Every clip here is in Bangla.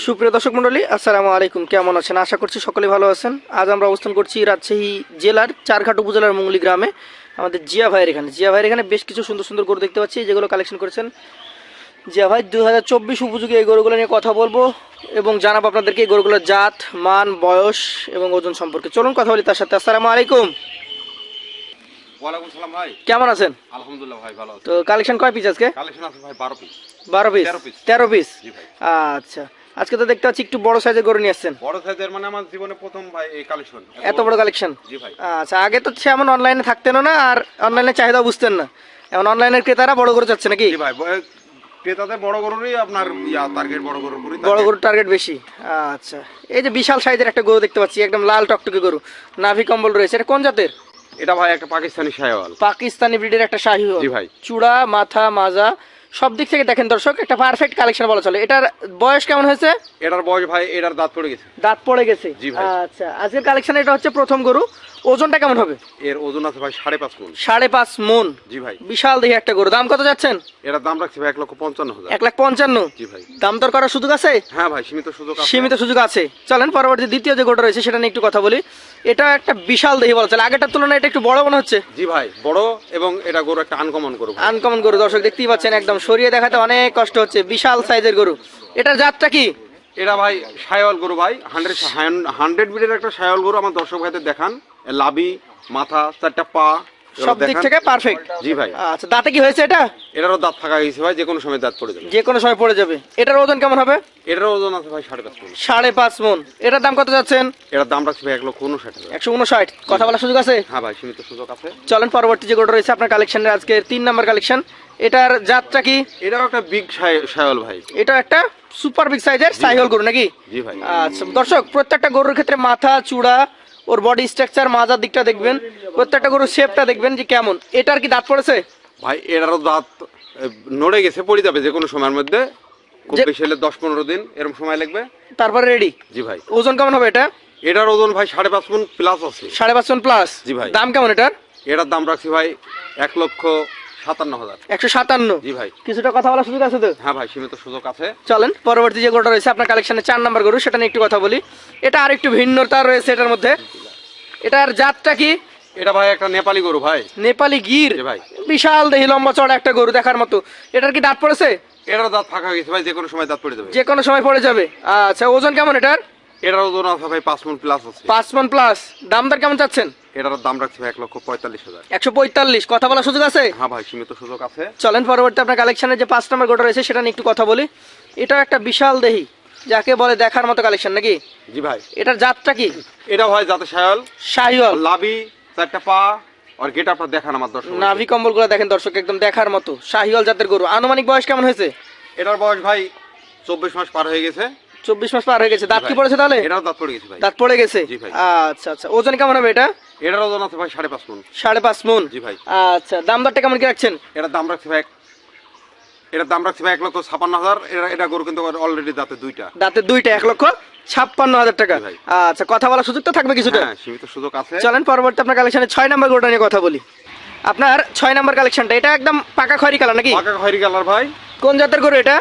সুপ্রিয় দর্শক মণ্ডলী আসসালামু আলাইকুম। কেমন আছেন? আশা করছি সকলে ভালো আছেন। আজ আমরা অবস্থান করছি রাজশাহী জেলার চারঘাট উপজেলার মুঙ্গলি গ্রামে আমাদের জিয়া ভাইয়ের এখানে। জিয়া ভাইয়ের এখানে বেশ কিছু সুন্দর সুন্দর গরু দেখতে পাচ্ছি। যেগুলো কালেকশন করেছেন জিয়া ভাই দু হাজার চব্বিশ উপযোগী এই গরুগুলো নিয়ে কথা বলব এবং জানাব আপনাদেরকে এই গরুগুলোর জাত মান বয়স এবং ওজন সম্পর্কে। চলুন কথা বলি তার সাথে। আসসালামু আলাইকুম। কেমন আছেন? আলহামদুলিল্লাহ ভাই ভালো তো কালেকশন কয় পিস আজকে? কালেকশন আছে ভাই বারো পিস বারো পিস তেরো পিস আচ্ছা। আজকে তো দেখতে পাচ্ছি একটু বড় সাইজের গরু নিয়ে আসছেন। বড় সাইজের মানে আমার জীবনে প্রথম ভাই এই কালেকশন। এত বড় কালেকশন? জি ভাই। আচ্ছা আগে তো সেমন অনলাইনে থাকতেনও না আর অনলাইনে চাহিদা বুঝতেন না। এখন অনলাইনের ক্রেতারা বড় গরু চাচ্ছে নাকি? জি ভাই ক্রেতাদের বড় গরুরই আপনার ইয়া টার্গেট বড় গরুর উপরই বড়। গরুর টার্গেট বেশি। আচ্ছা এই যে বিশাল সাইজের একটা গরু দেখতে পাচ্ছি একদম লাল টকটকে গরু। নাভি কম্বল রয়েছে এটা কোন জাতের? এটা ভাই একটা পাকিস্তানি শায়াল পাকিস্তানি ব্রিডের একটা শাহি জি ভাই। চূড়া মাথা মাজা সব দিক থেকে দেখেন দর্শক একটা পারফেক্ট কালেকশন বলা চলে। এটার বয়স কেমন হয়েছে? এটার বয়স ভাই এটার দাঁত পড়ে গেছে। দাঁত পড়ে গেছে? জি ভাই। আচ্ছা আজকের কালেকশন এটা হচ্ছে প্রথম গরু। ওজনটা কেমন হবে? এর ওজন আছে ভাই সাড়ে পাঁচ মন। সাড়ে পাঁচ মন। জি ভাই। বিশাল দেখে একটা গরু। দাম কত যাচ্ছেন? এটার দাম রাখছি ভাই এক লক্ষ পঞ্চান্ন হাজার। এক লাখ পঞ্চান্ন। জি ভাই। দাম দর করার সুযোগ আছে? হ্যাঁ ভাই সীমিত সুযোগ আছে। সীমিত সুযোগ আছে। চলেন পরবর্তী দ্বিতীয় যে গোটা রয়েছে সেটা নিয়ে একটু কথা বলি। এটা একটা বিশাল দেহি বলা চলে। আগেরটার তুলনায় এটা একটু বড় মনে হচ্ছে। জি ভাই বড় এবং এটা গরু একটা আনকমন গরু আনকমন গরু দর্শক দেখতেই পাচ্ছেন একদম সরিয়ে দেখাতে অনেক কষ্ট হচ্ছে। বিশাল সাইজের গরু। এটার জাতটা কি? এটা ভাই সায়ল গরু ভাই হান্ড্রেড হান্ড্রেড বিটের একটা সায়ল গরু আমার দর্শক ভাইদের দেখান। লাবি মাথা চারটা পা। সব দিক থেকে পারফেক্ট জি ভাই। আচ্ছা দাঁতে কি হয়েছে এটা? এটারও দাঁত ফাঁকা গেছে ভাই যে কোনো সময় দাঁত পড়ে যাবে। যে কোনো সময় পড়ে যাবে। এটার ওজন কেমন হবে? এটার ওজন আছে ভাই সাড়ে পাঁচ মণ সাড়ে পাঁচ মন। এটার দাম কত যাচ্ছেন? এটার দাম রাখছি ভাই এক লক্ষ উনষাট একশো উনষাট। কথা বলার সুযোগ আছে? হ্যাঁ ভাই সীমিত সুযোগ আছে। চলেন পরবর্তী যে গোটা রয়েছে আপনার কালেকশনের আজকে তিন নাম্বার কালেকশন এটার জাতটা কি? এটাও একটা বিগ সায়ল ভাই। এটা একটা সুপার বিগ সাইজের সাইহল গরু নাকি? জি ভাই। আচ্ছা দর্শক প্রত্যেকটা গরুর ক্ষেত্রে মাথা চূড়া ওর বডি স্ট্রাকচার মাজার দিকটা দেখবেন প্রত্যেকটা গরুর শেপটা দেখবেন যে কেমন। এটার কি দাঁত পড়েছে? ভাই এটারও দাঁত নড়ে গেছে পড়ে যাবে যে কোনো সময়ের মধ্যে। খুব বেশি হলে দশ পনেরো দিন এরকম সময় লাগবে। তারপরে রেডি জি ভাই। ওজন কেমন হবে এটা? এটার ওজন ভাই সাড়ে পাঁচ মন প্লাস আছে। সাড়ে পাঁচ প্লাস জি ভাই। দাম কেমন এটার? এটার দাম রাখছি ভাই এক লক্ষ সাতান্ন হাজার। একশো সাতান্ন? জি ভাই। কিছুটা কথা বলার সুযোগ আছে তো? হ্যাঁ ভাই সীমিত সুযোগ আছে। চলেন পরবর্তী যে গরুটা রয়েছে আপনার কালেকশনে চার নাম্বার গরু সেটা নিয়ে একটু কথা বলি। এটা আর একটু ভিন্নতা রয়েছে এটার মধ্যে। এটার জাতটা কি? এটা ভাই একটা নেপালি গরু ভাই। নেপালি গির। ভাই। বিশাল দেহি লম্বা চড়া একটা গরু দেখার মতো। এটার কি দাঁত পড়েছে? এটার দাঁত ফাঁকা গেছে ভাই যে কোনো সময় দাঁত পড়ে যাবে। যে কোনো সময় পড়ে যাবে। আচ্ছা ওজন কেমন এটার? এটার ওজন আছে ভাই পাঁচ মন প্লাস আছে। পাঁচ মন প্লাস দাম দর কেমন চাচ্ছেন? এটার দাম রাখছি ভাই এক লক্ষ পঁয়তাল্লিশ হাজার। একশো পঁয়তাল্লিশ। কথা বলার সুযোগ আছে? হ্যাঁ ভাই সীমিত সুযোগ আছে। চলেন পরবর্তী আপনার কালেকশনের যে পাঁচ নম্বর গোটা রয়েছে সেটা নিয়ে একটু কথা বলি। এটাও একটা বিশাল দেহি যাকে বলে দেখার মতো কালেকশন নাকি? জি ভাই। এটার জাতটা কি? এটা ভাই যাতে সায়ল শাহিওয়াল লাবি চারটা পা আর গেট আপনার দেখান আমার দর্শক। নাভি কম্বলগুলো দেখেন দর্শক একদম দেখার মতো। শাহিওয়াল জাতের গরু। আনুমানিক বয়স কেমন হয়েছে? এটার বয়স ভাই চব্বিশ মাস পার হয়ে গেছে। চব্বিশ মাস পার হয়ে গেছে। দাঁত কি পড়েছে তাহলে? এটাও দাঁত পড়ে গেছে ভাই। দাঁত পড়ে গেছে? আচ্ছা আচ্ছা। ওজন কেমন হবে এটা? এটার ওজন আছে ভাই সাড়ে পাঁচ মন। সাড়ে পাঁচ মন? জি ভাই। আচ্ছা দাম দরটা কেমন কি রাখছেন? এটার দাম রাখছি ভাই এটার দাম রাখছি ভাই এক লক্ষ ছাপান্ন হাজার। এটা এটা গরু কিন্তু অলরেডি দাঁতে দুইটা। দাঁতের দুইটা এক লক্ষ ছাপ্পান্ন হাজার টাকা। আচ্ছা কথা বলার সুযোগ তো থাকবে কিছুটা। হ্যাঁ সীমিত সুযোগ আছে। চলেন পরবর্তী আপনার কালেকশনে ছয় নাম্বার গোটা নিয়ে কথা বলি। আপনার ছয় নাম্বার কালেকশনটা এটা একদম পাকা খয়রি কালার নাকি? পাকা খয়রি কালার ভাই। কোন জাতের গরু এটা?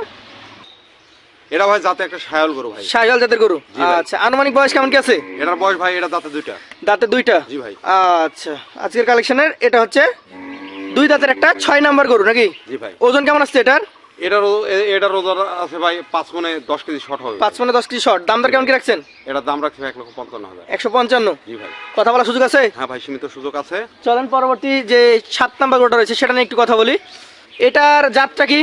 এটা ভাই যাতে একটা সায়ল গরু ভাই। শাহিওয়াল জাতের গরু? আচ্ছা আনুমানিক বয়স কেমন কি আছে? এটার বয়স ভাই এটা দাঁতে দুইটা। দাঁতে দুইটা? জি ভাই। আচ্ছা আজকের কালেকশনের এটা হচ্ছে দুই দাঁতের একটা ছয় নাম্বার গরু নাকি? জি ভাই। ওজন কেমন আসছে এটার? এটার এটার ওজন আছে ভাই পাঁচ মনে দশ কেজি শর্ট হবে। পাঁচ মানে দশ কেজি শর্ট দাম দর কেমন কি রাখছেন? এটার দাম রাখছি এক লক্ষ পঞ্চান্ন হাজার। একশো পঞ্চান্ন। জি ভাই। কথা বলার সুযোগ আছে? হ্যাঁ ভাই সীমিত সুযোগ আছে। চলেন পরবর্তী যে সাত নাম্বার গরুটা রয়েছে সেটা নিয়ে একটু কথা বলি। এটার জাতটা কি?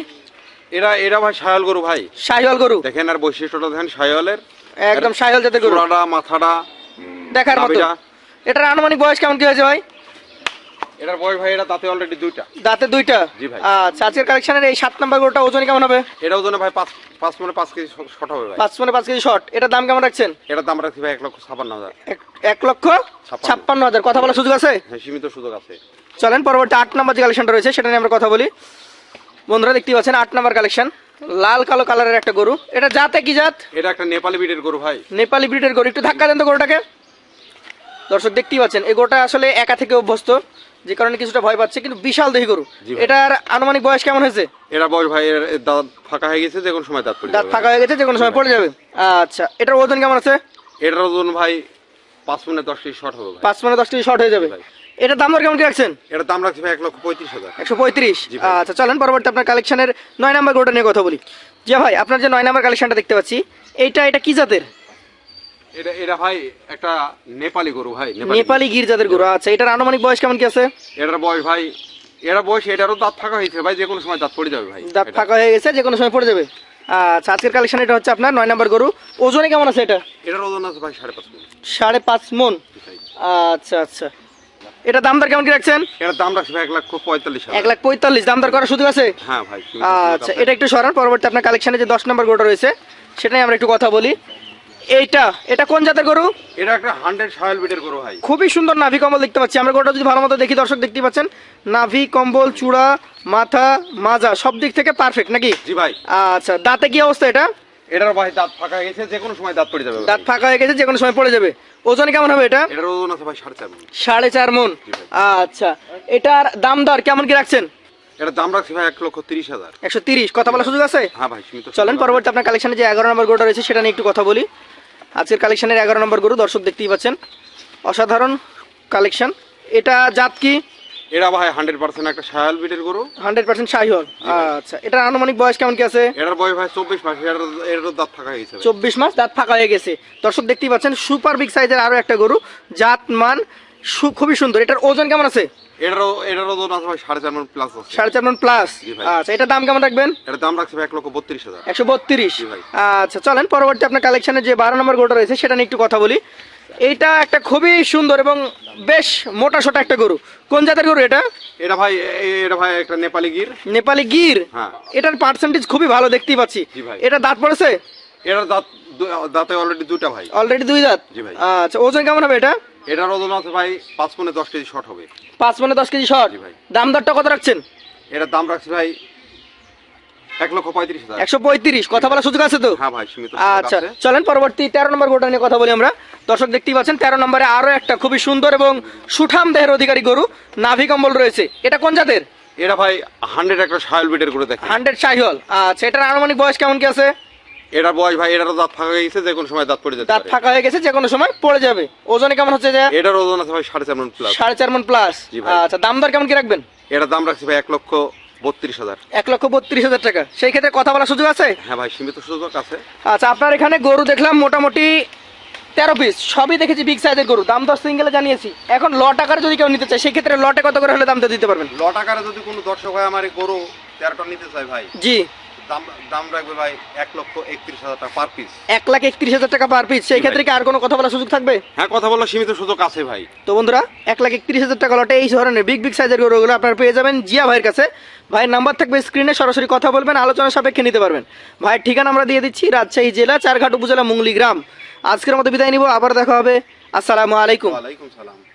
এরা এরা ভাই সায়ল গরু ভাই। শাহিওয়াল গরু? দেখেন আর বৈশিষ্ট্যটা দেখেন সায়লের। একদম শাহিওয়াল জাতের গরু। চূড়াটা মাথাটা দেখার মতো। এটার আনুমানিক বয়স কেমন কি হয়েছে ভাই? এটার বয়স ভাই এটা দাঁতে অলরেডি দুইটা। দাঁতে দুইটা? জি ভাই। আচ্ছা আজকের কালেকশনের এই সাত নাম্বার গরুটা ওজন কেমন হবে? এটা ওজনে ভাই পাঁচ পাঁচ মানে পাঁচ কেজি শর্ট হবে ভাই। পাঁচ মানে পাঁচ কেজি শর্ট। এটার দাম কেমন রাখছেন? এটার দাম রাখছি ভাই এক লক্ষ ছাপান্ন হাজার। এক- লক্ষ ছাপ্পান্ন। ছাপ্পান্ন হাজার। কথা বলার সুযোগ আছে? হ্যাঁ সীমিত সুযোগ আছে। চলেন পরবর্তী আট নাম্বার যে কালেকশনটা রয়েছে সেটা নিয়ে আমরা কথা বলি। বন্ধুরা দেখতে পাচ্ছেন আট নাম্বার কালেকশন। লাল কালো কালারের একটা গরু। এটা জাতে কি জাত? এটা একটা নেপালি ব্রিডের গরু ভাই। নেপালি ব্রিডের গরু। একটু ধাক্কা দেন তো গরুটাকে। দর্শক দেখতেই পাচ্ছেন এই গরুটা আসলে একা থেকে অভ্যস্ত। যে কারণে কিছুটা ভয় পাচ্ছে কিন্তু বিশাল দেহি গরু। এটার আনুমানিক বয়স কেমন হয়েছে? এটা বয়স ভাই দাঁত ফাঁকা হয়ে গেছে যে কোনো সময় দাঁত পড়ে দাঁত ফাঁকা হয়ে গেছে যে কোনো সময় পড়ে যাবে। আচ্ছা এটার ওজন কেমন আছে? এটার ওজন ভাই পাঁচ মিনিট দশ কেজি শর্ট হবে পাঁচ মানে দশ কেজি শর্ট হয়ে যাবে। এটার দাম দর কেমন কি রাখছেন? এটার দাম রাখছি ভাই এক লক্ষ পঁয়ত্রিশ হাজার। একশো পঁয়ত্রিশ? আচ্ছা চলেন পরবর্তী আপনার কালেকশনের নয় নাম্বার গরুটা নিয়ে কথা বলি। জি ভাই আপনার যে নয় নাম্বার কালেকশনটা দেখতে পাচ্ছি এইটা এটা কি জাতের? এটা এটা ভাই একটা নেপালি গরু ভাই নেপালি গির। জাতের গরু আচ্ছা এটার আনুমানিক বয়স কেমন কি আছে? এটার বয়স ভাই এরা বয়স এটারও দাঁত ফাঁকা হয়েছে ভাই যে কোনো সময় দাঁত পড়ে যাবে ভাই। দাঁত ফাঁকা হয়ে গেছে যে কোনো সময় পড়ে যাবে। আচ্ছা আজকের কালেকশন এটা হচ্ছে আপনার নয় নাম্বার গরু। ওজনে কেমন আছে এটা? এটার ওজন আছে ভাই সাড়ে পাঁচ মিনিট সাড়ে পাঁচ মন। আচ্ছা আচ্ছা। এটা দাম দর কেমন কি রাখছেন? এটার দাম রাখছি এক লক্ষ পঁয়তাল্লিশ এক লাখ পঁয়তাল্লিশ। দাম দর করার সুযোগ আছে? হ্যাঁ ভাই আচ্ছা এটা একটু সরান পরবর্তী আপনার কালেকশনে যে দশ নম্বর গরুটা রয়েছে সেটাই আমরা একটু কথা বলি। এইটা এটা কোন জাতের গরু? এটা একটা হান্ড্রেড সয়েল বিটের গরু ভাই। খুবই সুন্দর নাভি কম্বল দেখতে পাচ্ছি। আমরা গরুটা যদি ভালো মতো দেখি দর্শক দেখতে পাচ্ছেন নাভি কম্বল চূড়া মাথা মাজা সব দিক থেকে পারফেক্ট নাকি? জি ভাই। আচ্ছা দাঁতে কি অবস্থা এটা? এটার ভাই দাঁত ফাঁকা হয়ে গেছে যে কোনো সময় দাঁত পড়ে যাবে। দাঁত ফাঁকা হয়ে গেছে যে কোনো সময় পড়ে যাবে। ওজন কেমন হবে এটা? এটার ওজন আছে ভাই সাড়ে চার মিনিট সাড়ে চার মন। আচ্ছা এটার দাম দর কেমন কি রাখছেন? এটার দাম রাখছি ভাই এক লক্ষ তিরিশ হাজার। একশো তিরিশ। কথা বলার সুযোগ আছে? হ্যাঁ ভাই চলেন পরবর্তী আপনার কালেকশনে যে এগারো নম্বর গরুটা রয়েছে সেটা নিয়ে একটু কথা বলি। আজকের কালেকশনের এগারো নম্বর গরু দর্শক দেখতেই পাচ্ছেন। অসাধারণ কালেকশন এটা জাত কি? এরা ভাই হান্ড্রেড পার্সেন্ট একটা সায়াল বিটের গরু। হান্ড্রেড পার্সেন্ট শাহিওয়াল আচ্ছা এটার আনুমানিক বয়স কেমন কি আছে? এটার বয়স ভাই চব্বিশ মাস এটার এটারও দাঁত ফাঁকা হয়ে গেছে। চব্বিশ মাস দাঁত ফাঁকা হয়ে গেছে। দর্শক দেখতেই পাচ্ছেন সুপার বিগ সাইজের আরও একটা গরু। জাত মান খুবই সুন্দর। এটার ওজন কেমন আছে? এটারও এটার ওজন আছে ভাই সাড়ে চার মিনিট প্লাস আছে। সাড়ে চার মন প্লাস আচ্ছা এটার দাম কেমন রাখবেন? এটার দাম রাখছি ভাই এক লক্ষ বত্রিশ হাজার। একশো বত্রিশ। আচ্ছা চলেন পরবর্তী আপনার কালেকশনে যে বারো নম্বর গরুটা রয়েছে সেটা নিয়ে একটু কথা বলি। এইটা একটা খুবই সুন্দর এবং বেশ মোটা সোটা একটা গরু। কোন জাতের গরু এটা? এটা ভাই এটা ভাই একটা নেপালি গির। নেপালি গির? হ্যাঁ। এটার পার্সেন্টেজ খুবই ভালো দেখতেই পাচ্ছি। এটা দাঁত পড়েছে? এটার দাঁত দাঁতে অলরেডি দুটা ভাই। অলরেডি দুই দাঁত? জি ভাই। আচ্ছা ওজন কেমন হবে এটা? এটার ওজন আছে ভাই পাঁচ পনে দশ কেজি শর্ট হবে। পাঁচ মানে দশ কেজি শর্ট জি ভাই। দাম দরটা কত রাখছেন? এটার দাম রাখছি ভাই এক লক্ষ পঁয়ত্রিশ একশো পঁয়ত্রিশ। কথা বলার সুযোগ আছে তো? হ্যাঁ ভাই আচ্ছা চলেন পরবর্তী তেরো নম্বর গোটা নিয়ে কথা বলি আমরা। দর্শক দেখতেই পাচ্ছেন তেরো নম্বরে আরও একটা খুবই সুন্দর এবং সুঠাম দেহের অধিকারী গরু নাভি কম্বল রয়েছে। এটা কোন জাতের? এটা ভাই হান্ড্রেড একটা সায়াল বিটের করে দেখেন। হান্ড্রেড শাহিওয়াল আচ্ছা এটার আনুমানিক বয়স কেমন কি আছে? এটার বয়স ভাই এটারও দাঁত ফাঁকা হয়ে গেছে যে কোনো সময় দাঁত পড়ে যেতে দাঁত ফাঁকা হয়ে গেছে যে কোনো সময় পড়ে যাবে। ওজনে কেমন হচ্ছে যে? এটার ওজন আছে ভাই সাড়ে চার মিনিট প্লাস সাড়ে চার মন প্লাস আচ্ছা দাম দর কেমন কি রাখবেন? এটার দাম রাখছি ভাই এক লক্ষ বত্রিশ হাজার। এক লক্ষ বত্রিশ হাজার টাকা। সেই ক্ষেত্রে কথা বলার সুযোগ আছে? হ্যাঁ ভাই সীমিত সুযোগ আছে। আচ্ছা আপনার এখানে গরু দেখলাম মোটামুটি তেরো পিস সবই দেখেছি বিগ সাইজের গরু দাম দর সিঙ্গেলে জানিয়েছি। এখন ল টাকার যদি কেউ নিতে চায় সেক্ষেত্রে লটে কত করে হলে দামটা দিতে পারবেন? লট আকারে যদি কোনো দর্শক হয় আমার এই গরু তেরোটা নিতে চায় ভাই। জি। দাম দাম রাখবে ভাই এক লক্ষ একত্রিশ হাজার টাকা পার পিস এক লাখ একত্রিশ হাজার টাকা পার পিস সেই ক্ষেত্রে কি আর কোনো কথা বলার সুযোগ থাকবে? হ্যাঁ কথা বলার সীমিত সুযোগ আছে ভাই। তো বন্ধুরা এক লাখ একত্রিশ হাজার টাকা লটে এই ধরনের বিগ বিগ সাইজের গরুগুলো আপনারা পেয়ে যাবেন জিয়া ভাইয়ের কাছে। ভাইয়ের নাম্বার থাকবে স্ক্রিনে সরাসরি কথা বলবেন আলোচনা সাপেক্ষে নিতে পারবেন। ভাইয়ের ঠিকানা আমরা দিয়ে দিচ্ছি রাজশাহী জেলা চারঘাট উপজেলা মুংলি গ্রাম। আজকের মতো বিদায় নিব আবার দেখা হবে। আসসালামু আলাইকুম। আলাইকুম সালাম।